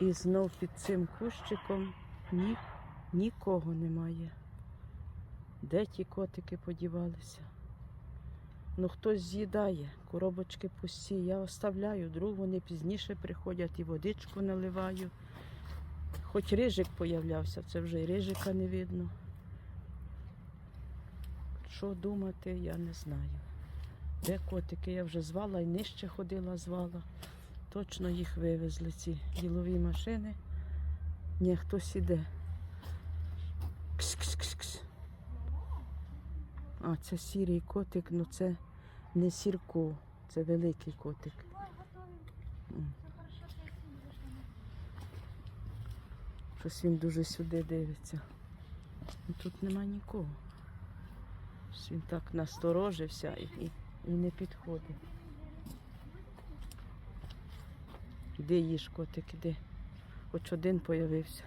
І знов під цим кущиком ні, нікого немає. Де ті котики подівалися? Ну хтось з'їдає, коробочки пусті. Я оставляю, друг вони пізніше приходять і водичку наливаю. Хоч рижик появлявся, це вже і рижика не видно. Що думати, я не знаю. Де котики? Я вже звала і нижче ходила, звала. Точно їх вивезли, ці ділові машини. Ні, хтось іде. Кс-кс-кс-кс. А, це сірий котик, ну це не сірко, це великий котик. Щось він дуже сюди дивиться. Ну, Тут нема нікого. Він так насторожився і, і, і не підходить. Іди їж, котик, іди. Хоч один появився.